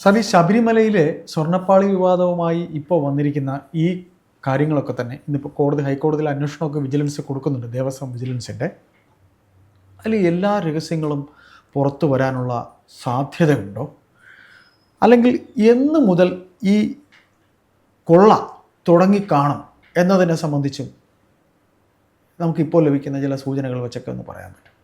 Sir ഈ ശബരിമലയിലെ സ്വർണപ്പാളി വിവാദവുമായി ഇപ്പോൾ വന്നിരിക്കുന്ന ഈ കാര്യങ്ങളൊക്കെ തന്നെ ഇന്നിപ്പോൾ കോടതി ഹൈക്കോടതിയിൽ അന്വേഷണമൊക്കെ വിജിലൻസ് കൊടുക്കുന്നുണ്ട് ദേവസ്വം വിജിലൻസിന്റെ അതിൽ എല്ലാ രഹസ്യങ്ങളും പുറത്തു വരാനുള്ള സാധ്യതയുണ്ടോ? അല്ലെങ്കിൽ എന്ന് മുതൽ ഈ കൊള്ള തുടങ്ങിക്കാണും എന്നതിനെ സംബന്ധിച്ചും നമുക്കിപ്പോൾ ലഭിക്കുന്ന ചില സൂചനകൾ വെച്ചൊക്കെ ഒന്ന് പറയാൻ പറ്റും.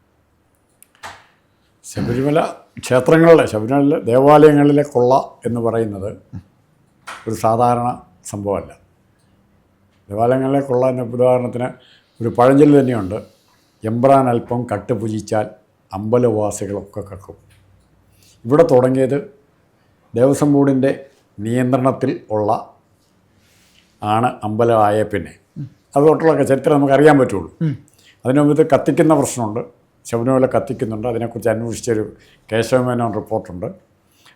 ശബരിമല ക്ഷേത്രങ്ങളിലെ ശബരിമല ദേവാലയങ്ങളിലെ കൊള്ള എന്ന് പറയുന്നത് ഒരു സാധാരണ സംഭവമല്ല. ദേവാലയങ്ങളിലെ കൊള്ള എന്ന ഉദാഹരണത്തിന് ഒരു പഴഞ്ചൊല്ല് തന്നെയുണ്ട്. എമ്പ്രാൻ അല്പം കട്ടുപുജിച്ചാൽ അമ്പലവാസികളൊക്കെ കക്കും. ഇവിടെ തുടങ്ങിയത് ദേവസ്വം ബോർഡിന്റെ നിയന്ത്രണത്തിൽ ഉള്ള ആണ് അമ്പലമായ പിന്നെ. അത് തൊട്ടുള്ള ചരിത്രം നമുക്ക് അറിയാൻ പറ്റുള്ളൂ അതിനു മുമ്പ് കത്തിക്കുന്ന പ്രശ്നമുണ്ട്. ശബരിമല കത്തിക്കുന്നുണ്ട്. അതിനെക്കുറിച്ച് അന്വേഷിച്ചൊരു കേശവമേനോൻ റിപ്പോർട്ടുണ്ട്.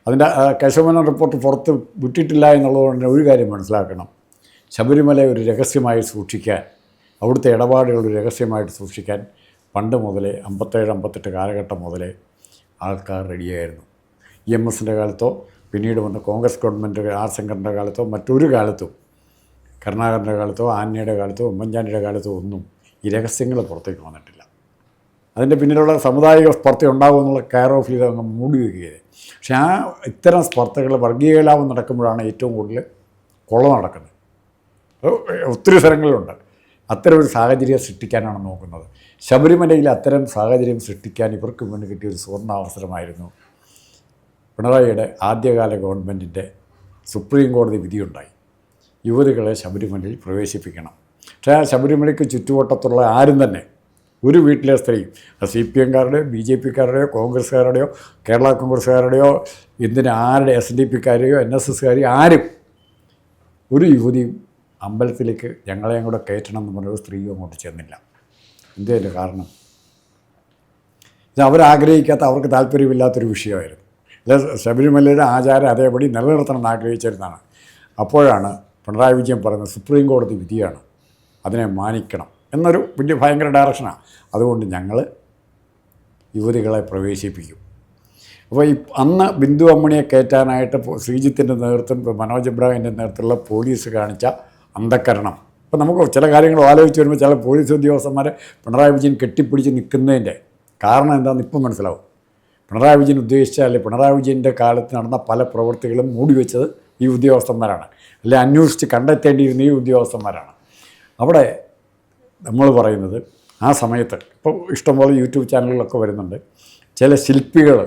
അതിന്റെ ആ, കേശവമേനോൻ റിപ്പോർട്ട് പുറത്ത് വിട്ടിട്ടില്ല എന്നുള്ളതുകൊണ്ട് ഒരു കാര്യം മനസ്സിലാക്കണം. ശബരിമല ഒരു രഹസ്യമായി സൂക്ഷിക്കാൻ അവിടുത്തെ ഇടപാടുകൾ രഹസ്യമായിട്ട് സൂക്ഷിക്കാൻ പണ്ട് മുതലേ അമ്പത്തേഴ് അമ്പത്തെട്ട് കാലഘട്ടം മുതലേ ആൾക്കാർ റെഡിയായിരുന്നു. ഇ എം എസിന്റെ കാലത്തോ പിന്നീട് വന്ന കോൺഗ്രസ് ഗവൺമെന്റ് ആർ ശങ്കറിന്റെ കാലത്തോ മറ്റൊരു കാലത്തും കരുണാകരന്റെ കാലത്തോ ആന്യയുടെ കാലത്തോ ഉമ്മൻചാണ്ടിയുടെ കാലത്തോ ഒന്നും ഈ രഹസ്യങ്ങൾ പുറത്തേക്ക് വന്നിട്ടില്ല. അതിന്റെ പിന്നിലുള്ള സമുദായിക സ്പർദ്ധ ഉണ്ടാകും എന്നുള്ള കെയർ ഓഫ് ചെയ്ത് അങ്ങ് മൂടി വയ്ക്കുകയാണ് പക്ഷെ ആ ഇത്തരം സ്പർദ്ധകൾ വർഗീയ കലാപം നടക്കുമ്പോഴാണ് ഏറ്റവും കൂടുതൽ കൊള്ള നടക്കുന്നത്. ഒത്തിരി സ്ഥലങ്ങളിലുണ്ട്. അത്തരം ഒരു സാഹചര്യം സൃഷ്ടിക്കാനാണ് നോക്കുന്നത്. ശബരിമലയിൽ അത്തരം സാഹചര്യം സൃഷ്ടിക്കാൻ ഇവർക്ക് മുന്നിൽ കിട്ടിയ ഒരു സുവർണ അവസരമായിരുന്നു പിണറായിയുടെ ആദ്യകാല ഗവൺമെന്റിന്റെ സുപ്രീം കോടതി വിധിയുണ്ടായി. യുവതികളെ ശബരിമലയിൽ പ്രവേശിപ്പിക്കണം. പക്ഷേ ആ ശബരിമലയ്ക്ക് ചുറ്റുവട്ടത്തുള്ള ആരും തന്നെ ഒരു വീട്ടിലെ സ്ത്രീ സി പി എംകാരുടെയോ ബി ജെ പിക്കാരുടെയോ കോൺഗ്രസ്സുകാരുടെയോ കേരള കോൺഗ്രസ്സുകാരുടെയോ എന്തിന് ആരുടെ എസ് ഡി പിക്കാരെയോ എൻ എസ് എസ്സുകാരെയോ ആരും ഒരു യുവതിയും അമ്പലത്തിലേക്ക് ഞങ്ങളെയും കൂടെ കയറ്റണം എന്ന് പറഞ്ഞ ഒരു സ്ത്രീയും അങ്ങോട്ട് ചെന്നില്ല. എന്തേലും കാരണം? ഇത് അവരാഗ്രഹിക്കാത്ത അവർക്ക് താല്പര്യമില്ലാത്തൊരു വിഷയമായിരുന്നു. അല്ല ശബരിമലയുടെ ആചാരം അതേപടി നിലനിർത്തണം എന്ന് ആഗ്രഹിച്ചിരുന്നതാണ്. അപ്പോഴാണ് പിണറായി വിജയൻ പറയുന്നത് സുപ്രീം കോടതി വിധിയാണ്. അതിനെ മാനിക്കണം. എന്നൊരു വലിയ ഭയങ്കര ഡയറക്ഷനാണ് അതുകൊണ്ട് ഞങ്ങൾ യുവതികളെ പ്രവേശിപ്പിക്കും. അപ്പോൾ ഈ അന്ന് ബിന്ദു അമ്മണിയെ കയറ്റാനായിട്ട് ശ്രീജിത്തിന്റെ നേതൃത്വം മനോജ് ഇബ്രാഹിമിന്റെ നേതൃത്വത്തിലുള്ള പോലീസ് കാണിച്ച അന്ധക്കരണം അപ്പോൾ നമുക്ക് ചില കാര്യങ്ങൾ ആലോചിച്ച് വരുമ്പോൾ ചില പോലീസ് ഉദ്യോഗസ്ഥന്മാരെ പിണറായി വിജയൻ കെട്ടിപ്പിടിച്ച് നിൽക്കുന്നതിന്റെ കാരണം എന്താണെന്ന് ഇപ്പം മനസ്സിലാവും. പിണറായി വിജയൻ ഉദ്ദേശിച്ച അല്ലെ പിണറായി വിജയന്റെ കാലത്ത് നടന്ന പല പ്രവൃത്തികളും മൂടി വെച്ചത് ഈ ഉദ്യോഗസ്ഥന്മാരാണ്. അല്ലെ അന്വേഷിച്ച് കണ്ടെത്തേണ്ടിയിരുന്ന ഈ ഉദ്യോഗസ്ഥന്മാരാണ്. അവിടെ നമ്മൾ പറയുന്നത് ആ സമയത്ത്. ഇപ്പോൾ ഇഷ്ടംപോലെ യൂട്യൂബ് ചാനലുകളൊക്കെ വരുന്നുണ്ട്. ചില ശില്പികൾ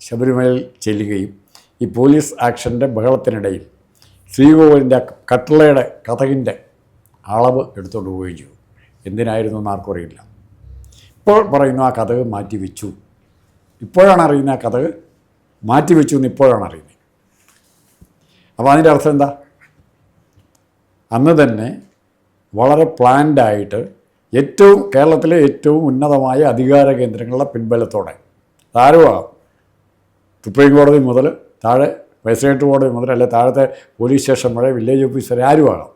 ശബരിമലയിൽ ചെല്ലുകയും ഈ പോലീസ് ആക്ഷന്റെ ബഹളത്തിനിടയിൽ ശ്രീകോവിലിന്റെ കട്ടളയുടെ കഥകിന്റെ അളവ് എടുത്തുകൊണ്ട് പോവുകയും ചെയ്തു. എന്തിനായിരുന്നു എന്ന് ആർക്കും അറിയില്ല. ഇപ്പോൾ പറയുന്നു ആ കഥക് മാറ്റി വെച്ചു. ഇപ്പോഴാണ് അറിയുന്നത് ആ കഥക് മാറ്റി വെച്ചു എന്ന് ഇപ്പോഴാണ് അറിയുന്നത്. അപ്പോൾ അതിന്റെ അർത്ഥം എന്താ? അന്ന് തന്നെ വളരെ പ്ലാൻഡായിട്ട് ഏറ്റവും കേരളത്തിലെ ഏറ്റവും ഉന്നതമായ അധികാര കേന്ദ്രങ്ങളുടെ പിൻബലത്തോടെ. ആരുമാകാം സുപ്രീം കോടതി മുതൽ താഴെ മജിസ്ട്രേറ്റ് കോടതി മുതൽ അല്ലെ താഴത്തെ പോലീസ് സ്റ്റേഷൻ വരെ വില്ലേജ് ഓഫീസ് വരെ ആരുമാകാം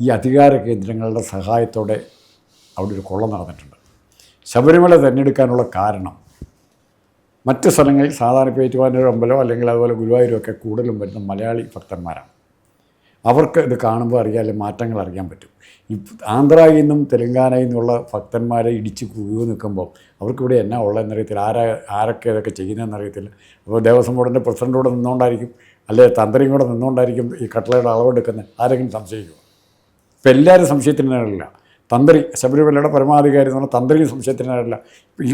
ഈ അധികാര കേന്ദ്രങ്ങളുടെ സഹായത്തോടെ അവിടെ ഒരു കൊള്ള നടന്നിട്ടുണ്ട്. ശബരിമല തിരഞ്ഞെടുക്കാനുള്ള കാരണം മറ്റ് സ്ഥലങ്ങളിൽ സാധാരണ പേറ്റുവാനൊരു അമ്പലോ അല്ലെങ്കിൽ അതുപോലെ ഗുരുവായൂരൊക്കെ കൂടുതലും വരുന്ന മലയാളി ഭക്തന്മാരാണ്. അവർക്ക് ഇത് കാണുമ്പോൾ അറിയാം അല്ലെങ്കിൽ മാറ്റങ്ങൾ അറിയാൻ പറ്റും. ആന്ധ്രയിൽ നിന്നും തെലങ്കാനയിൽ നിന്നുള്ള ഭക്തന്മാരെ ഇടിച്ച് കുഴിവ് നിൽക്കുമ്പോൾ അവർക്കിവിടെ എന്നാ ഉള്ളതെന്നറിയത്തില്ല. ആരാ ആരൊക്കെ ഇതൊക്കെ ചെയ്യുന്നതെന്ന് അറിയത്തില്ല അപ്പോൾ ദേവസ്വം ബോർഡിന്റെ പ്രസിഡന്റ് കൂടെ നിന്നുകൊണ്ടായിരിക്കും അല്ലെ തന്ത്രിയും കൂടെ നിന്നുകൊണ്ടായിരിക്കും ഈ കട്ടളയുടെ അളവെടുക്കുന്നത് ആരെങ്കിലും സംശയിക്കുക ഇപ്പം എല്ലാവരും സംശയത്തിനല്ല തന്ത്രി ശബരിമലയുടെ പരമാധികാരി എന്ന് പറഞ്ഞാൽ തന്ത്രിയും സംശയത്തിനല്ല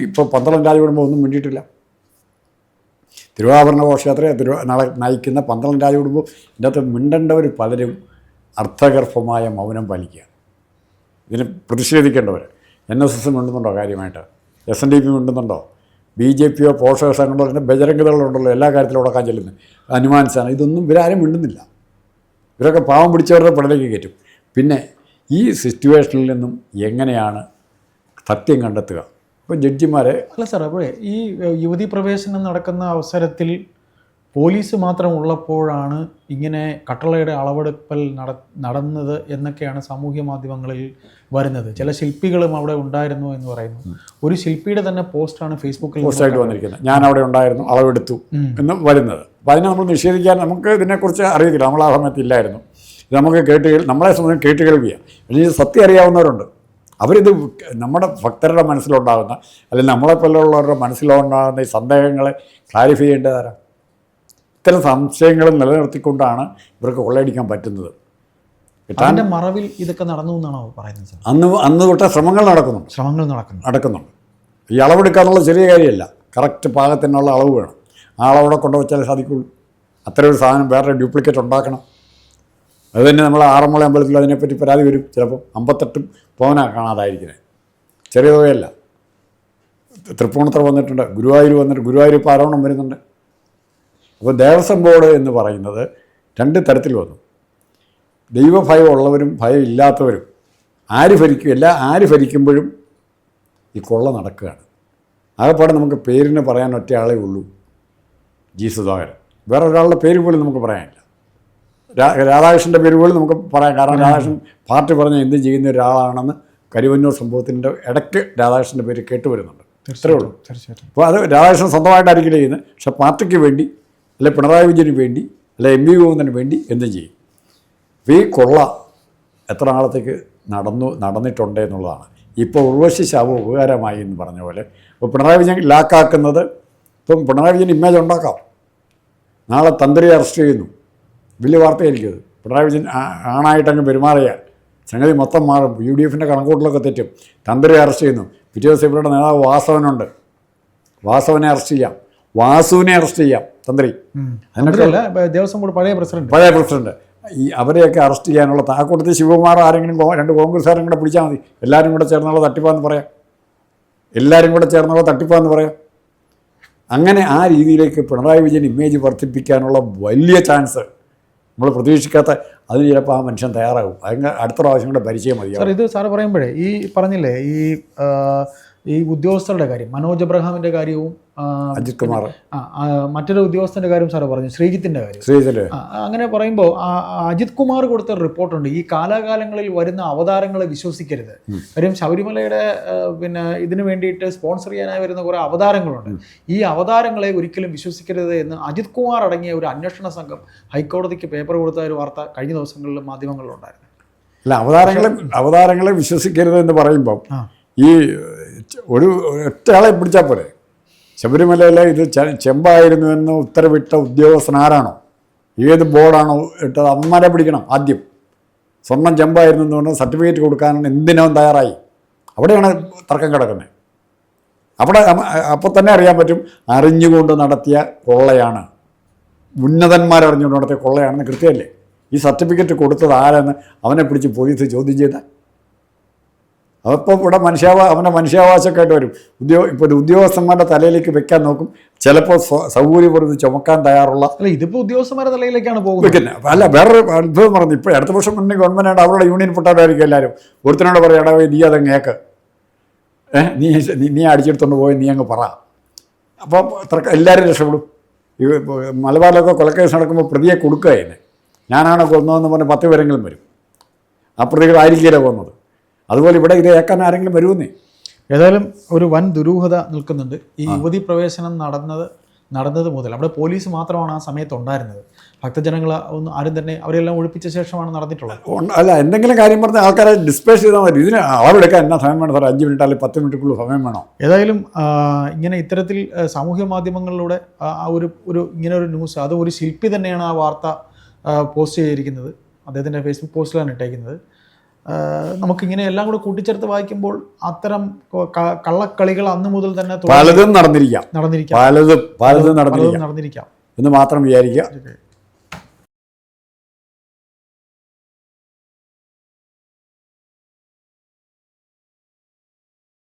ഇപ്പോൾ പന്തളം രാജകുടുംബം ഒന്നും വേണ്ടിയിട്ടില്ല തിരുവാഭരണ ഘോഷയാത്രയെ തിരു നയിക്കുന്ന പന്തളം രാജകുടുംബം ഇതിനകത്ത് മിണ്ടേണ്ടവർ പലരും അർത്ഥഗർഭമായ മൗനം പാലിക്കുക ഇതിന് പ്രതിഷേധിക്കേണ്ടവർ എൻ എസ് എസ് മിണ്ടുന്നുണ്ടോ കാര്യമായിട്ട്? എസ് എൻ ഡി പി മിണ്ടുന്നുണ്ടോ? ബി ജെ പിയോ പോഷക സംഘടനകളോ അതിന്റെ ബജരംഗതകളുണ്ടല്ലോ എല്ലാ കാര്യത്തിലും ഉടക്കാൻ ചെല്ലുന്നത്. അനുമാനിച്ചാണ്. ഇതൊന്നും ഇവരാരും മിണ്ടുന്നില്ല. ഇവരൊക്കെ പാവം പിടിച്ചവരുടെ പിടലേക്ക് കയറ്റും. പിന്നെ ഈ സിറ്റുവേഷനിൽ നിന്നും എങ്ങനെയാണ് സത്യം കണ്ടെത്തുക? ഇപ്പോൾ ജഡ്ജിമാരെ അല്ല സാർ അപ്പോഴേ ഈ യുവതി പ്രവേശനം നടക്കുന്ന അവസരത്തിൽ പോലീസ് മാത്രം ഉള്ളപ്പോഴാണ് ഇങ്ങനെ കട്ടളയുടെ അളവെടുപ്പൽ നട നടന്നത് എന്നൊക്കെയാണ് സാമൂഹ്യ മാധ്യമങ്ങളിൽ വരുന്നത്. ചില ശില്പികളും അവിടെ ഉണ്ടായിരുന്നു എന്ന് പറയുന്നു. ഒരു ശില്പിയുടെ തന്നെ പോസ്റ്റാണ് ഫേസ്ബുക്കിൽ പോസ്റ്റായിട്ട് വന്നിരിക്കുന്നത്. ഞാൻ അവിടെ ഉണ്ടായിരുന്നു അളവെടുത്തു. എന്ന് വരുന്നത്. അപ്പോൾ അതിനെ നമ്മൾ നിഷേധിക്കാൻ നമുക്ക് ഇതിനെക്കുറിച്ച് അറിയത്തില്ല. നമ്മൾ ആ സമയത്ത് ഇല്ലായിരുന്നു. ഇത് നമുക്ക് കേട്ട് നമ്മളെ സംബന്ധിച്ച് കേട്ട് കേൾവിയാണ് അല്ലെങ്കിൽ സത്യം അറിയാവുന്നവരുണ്ട്. അവരിത് നമ്മുടെ ഭക്തരുടെ മനസ്സിലുണ്ടാകുന്ന അല്ലെങ്കിൽ നമ്മളെപ്പോലുള്ളവരുടെ മനസ്സിലുണ്ടാകുന്ന ഈ സന്ദേഹങ്ങളെ ക്ലാരിഫൈ ചെയ്യേണ്ടതാരാ? ഇത്തരം സംശയങ്ങൾ നിലനിർത്തിക്കൊണ്ടാണ് ഇവർക്ക് കൊള്ളയടിക്കാൻ പറ്റുന്നത്. കിട്ടാന്റെ മറവിൽ ഇതൊക്കെ നടന്നു എന്നാണോ പറയുന്നത് അന്ന് അന്ന് തൊട്ടേ ശ്രമങ്ങൾ നടക്കുന്നുണ്ട് ശ്രമങ്ങൾ നടക്കുന്നു. നടക്കുന്നുണ്ട്. ഈ അളവെടുക്കാന്നുള്ള ചെറിയ കാര്യമല്ല. കറക്റ്റ് പാകത്തിനുള്ള അളവ് വേണം. ആ അളവിടെ കൊണ്ടുവച്ചാലേ സാധിക്കുള്ളൂ. അത്ര ഒരു സാധനം വേറെ ഡ്യൂപ്ലിക്കേറ്റ് ഉണ്ടാക്കണം. അത് തന്നെ നമ്മൾ ആറന്മുള അമ്പലത്തിൽ അതിനെപ്പറ്റി പരാതി വരും. ചിലപ്പോൾ അമ്പത്തെട്ടും പവനാ കാണാതായിരിക്കുന്നത് ചെറിയ തുകയല്ല തൃപ്പൂണിത്തറ വന്നിട്ടുണ്ട്. ഗുരുവായൂർ വന്നിട്ട് ഗുരുവായൂർ ഇപ്പോൾ ആരോണം വരുന്നുണ്ട്. അപ്പോൾ ദേവസ്വം ബോർഡ് എന്ന് പറയുന്നത് രണ്ട് തരത്തിൽ വന്നു. ദൈവഭയം ഉള്ളവരും ഭയം ഇല്ലാത്തവരും ആര് ഭരിക്കും എല്ലാ ആര് ഭരിക്കുമ്പോഴും ഈ കൊള്ള നടക്കുകയാണ്. ആകെപ്പാടെ നമുക്ക് പേരിന് പറയാൻ ഒറ്റ ആളേ ഉള്ളൂ ജി സുധാകരൻ വേറെ ഒരാളുടെ പേര് പോലും നമുക്ക് പറയാനില്ല. രാധാകൃഷ്ണന്റെ പേര് പോലും നമുക്ക് പറയാം കാരണം രാധാകൃഷ്ണൻ പാർട്ടി പറഞ്ഞ് എന്ത് ചെയ്യുന്ന ഒരാളാണെന്ന് കരുവന്നൂർ സംഭവത്തിന്റെ ഇടയ്ക്ക് രാധാകൃഷ്ണന്റെ പേര് കേട്ടുവരുന്നുണ്ട് ഇത്രയേ ഉള്ളൂ. അപ്പോൾ അത് രാധാകൃഷ്ണൻ സ്വന്തമായിട്ടായിരിക്കില്ല ചെയ്യുന്നത്? പക്ഷേ പാർട്ടിക്ക് വേണ്ടി അല്ലെ പിണറായി വിജയന് വേണ്ടി അല്ലെ എം വി ഗോവിന്ദന് വേണ്ടി എന്തും ചെയ്യും? അപ്പോൾ ഈ കൊള്ള എത്ര നാളത്തേക്ക് നടന്നു നടന്നിട്ടുണ്ട് എന്നുള്ളതാണ്. ഇപ്പോൾ ഉർവശി ശാപം ഉപകാരമായി എന്ന് പറഞ്ഞ പോലെ ഇപ്പോൾ പിണറായി വിജയൻ ലാക്കാക്കുന്നത് ഇപ്പം പിണറായി വിജയൻ ഇമേജ് ഉണ്ടാക്കാം. നാളെ തന്ത്രി അറസ്റ്റ് ചെയ്യുന്നു. വലിയ വാർത്തയായിരിക്കും പിണറായി വിജയൻ ആണായിട്ടങ്ങ് പെരുമാറിയാൽ സംഗതി മൊത്തം മാറും. യു ഡി എഫിന്റെ കണക്കൂട്ടിലൊക്കെ തെറ്റും. തന്ത്രി അറസ്റ്റ് ചെയ്യുന്നു. പിറ്റേ ദിവസം ഇവരുടെ നേതാവ് വാസവനുണ്ട്. വാസവനെ അറസ്റ്റ് ചെയ്യാം. വാസുവിനെ അറസ്റ്റ് ചെയ്യാം. തന്ത്രി. ദേവസ്വം ബോർഡ് പഴയ പ്രസിഡന്റ്. പഴയ പ്രസിഡന്റ്. ഈ അവരെയൊക്കെ അറസ്റ്റ് ചെയ്യാനുള്ള താക്കോട്ടത്തിൽ കൂട്ടത്തിൽ ശിവകുമാർ ആരെങ്കിലും രണ്ട് കോൺഗ്രസ്സുകാരും കൂടെ പിടിച്ചാൽ മതി. എല്ലാവരും കൂടെ ചേർന്നുള്ള തട്ടിപ്പാന്ന് പറയാം. എല്ലാവരും കൂടെ ചേർന്നുള്ള തട്ടിപ്പാന്ന് പറയാം. അങ്ങനെ ആ രീതിയിലേക്ക് പിണറായി വിജയൻ ഇമേജ് വർദ്ധിപ്പിക്കാനുള്ള വലിയ ചാൻസ് നമ്മൾ പ്രതീക്ഷിക്കാത്ത അതിന് ചിലപ്പോൾ ആ മനുഷ്യൻ തയ്യാറാകും. അതിന് അടുത്ത പ്രാവശ്യം കൂടെ പരിചയം മതി സാർ ഇത് സാറ് പറയുമ്പോഴേ ഈ പറഞ്ഞില്ലേ ഈ ഈ ഉദ്യോഗസ്ഥരുടെ കാര്യം മനോജ് അബ്രഹാമിന്റെ കാര്യവും അജിത് കുമാർ. മറ്റൊരു ഉദ്യോഗസ്ഥന്റെ കാര്യം സാറ് പറഞ്ഞു ശ്രീജിത്തിന്റെ കാര്യം. ശ്രീജിത്തിന്റെ അങ്ങനെ പറയുമ്പോൾ അജിത് കുമാർ കൊടുത്ത റിപ്പോർട്ടുണ്ട് ഈ കാലാകാലങ്ങളിൽ വരുന്ന അവതാരങ്ങളെ വിശ്വസിക്കരുത്. കാര്യം ശബരിമലയുടെ പിന്നെ ഇതിനു വേണ്ടിയിട്ട് സ്പോൺസർ ചെയ്യാനായി വരുന്ന കുറേ അവതാരങ്ങളുണ്ട്. ഈ അവതാരങ്ങളെ ഒരിക്കലും വിശ്വസിക്കരുത് എന്ന് അജിത് കുമാർ അടങ്ങിയ ഒരു അന്വേഷണ സംഘം ഹൈക്കോടതിക്ക് പേപ്പർ കൊടുത്ത ഒരു വാർത്ത കഴിഞ്ഞ ദിവസങ്ങളിൽ മാധ്യമങ്ങളിലുണ്ടായിരുന്നു. അല്ല അവതാരങ്ങളെ അവതാരങ്ങളെ വിശ്വസിക്കരുത് എന്ന് പറയുമ്പോൾ ഈ ഒരു ഒറ്റയാളെ പിടിച്ചാൽ പോരെ? ശബരിമലയിലെ ഇത് ചെമ്പായിരുന്നു എന്ന് ഉത്തരവിട്ട ഉദ്യോഗസ്ഥൻ ആരാണോ ഏത് ബോർഡാണോ ഇട്ടത്? അവന്മാരെ പിടിക്കണം ആദ്യം. സ്വർണം ചെമ്പായിരുന്നു എന്ന് പറഞ്ഞാൽ സർട്ടിഫിക്കറ്റ് കൊടുക്കാനാണ് എന്തിനും തയ്യാറായി? അവിടെയാണ് തർക്കം കിടക്കുന്നത്. അവിടെ അപ്പോൾ തന്നെ അറിയാൻ പറ്റും അറിഞ്ഞുകൊണ്ട് നടത്തിയ കൊള്ളയാണ്. ഉന്നതന്മാരറിഞ്ഞുകൊണ്ട് നടത്തിയ കൊള്ളയാണെന്ന് കൃത്യമല്ലേ ഈ സർട്ടിഫിക്കറ്റ് കൊടുത്തത് ആരെന്ന് അവനെ പിടിച്ച് പോലീസ് ചോദ്യം ചെയ്താൽ അതപ്പോൾ ഇവിടെ മനുഷ്യാവ അവന്റെ മനുഷ്യാവകാശമൊക്കെ ആയിട്ട് വരും. ഉദ്യോഗ ഇപ്പോൾ ഉദ്യോഗസ്ഥന്മാരുടെ തലയിലേക്ക് വെക്കാൻ നോക്കും. ചിലപ്പോൾ സൗകര്യപൂർവം ചുമക്കാൻ തയ്യാറുള്ള അല്ല ഇതിപ്പോൾ ഉദ്യോഗസ്ഥന്മാരുടെ തലയിലേക്കാണ് പോകുന്നത്. അല്ല വേറൊരു അത്ഭുതം പറഞ്ഞു. ഇപ്പോൾ അടുത്ത വർഷം മുന്നേ ഗവൺമെന്റ് അവരുടെ യൂണിയൻ പൊട്ടാടായിരിക്കും എല്ലാവരും ഒരുത്തനോട് പറയും എടാ നീ അതങ്ങ് ഏക്ക് നീ നീ- അടിച്ചെടുത്തോണ്ട് പോയി നീ അങ്ങ് പറ. അപ്പോൾ അത്ര എല്ലാവരും രക്ഷപ്പെടും. ഈ മലബാറിലൊക്കെ കൊലക്കേസ് നടക്കുമ്പോൾ പ്രതിയെ കൊടുക്കുക തന്നെ ഞാനാണ് കൊന്നതെന്ന് പറഞ്ഞ് പത്ത് പേരെങ്കിലും വരും. ആ പ്രതികളായിരിക്കില്ല കൊന്നത്? അതുപോലെ ഇവിടെ ഇത് ഏക്കാൻ ആരെങ്കിലും വരുമെന്നേ? ഏതായാലും ഒരു വൻ ദുരൂഹത നിൽക്കുന്നുണ്ട്. ഈ യുവതി പ്രവേശനം നടന്നത് നടന്നത് മുതൽ അവിടെ പോലീസ് മാത്രമാണ് ആ സമയത്ത് ഉണ്ടായിരുന്നത്. ഭക്തജനങ്ങൾ ഒന്നും ആരും തന്നെ അവരെല്ലാം ഒഴിപ്പിച്ച ശേഷമാണ് നടന്നിട്ടുള്ളത്. അല്ല എന്തെങ്കിലും കാര്യം പറഞ്ഞ ആൾക്കാരെ ഡിസ്പേസ് ചെയ്താൽ മതി. ഇതിന് അളവെടുക്കാൻ എന്നാ സമയം വേണം? സാർ അഞ്ച് മിനിറ്റ് അല്ലെങ്കിൽ പത്ത് മിനിറ്റുള്ള സമയം വേണോ? ഏതായാലും ഇങ്ങനെ ഇത്തരത്തിൽ സാമൂഹ്യ മാധ്യമങ്ങളിലൂടെ ആ ഒരു ഒരു ഇങ്ങനെ ഒരു ന്യൂസ് അത് ഒരു ശില്പി തന്നെയാണ് ആ വാർത്ത പോസ്റ്റ് ചെയ്തിരിക്കുന്നത്. അദ്ദേഹത്തിന്റെ ഫേസ്ബുക്ക് പോസ്റ്റിലാണ് ഇട്ടേക്കുന്നത്. നമുക്കിങ്ങനെ എല്ലാം കൂടെ കൂട്ടിച്ചേർത്ത് വായിക്കുമ്പോൾ അത്തരം കള്ളക്കളികൾ അന്ന് മുതൽ തന്നെ പലതും നടന്നിരിക്കാം. നടന്നിരിക്കാം. പലതും പലതും നടന്നിരിക്കാം. എന്ന് മാത്രം വിചാരിക്കുക.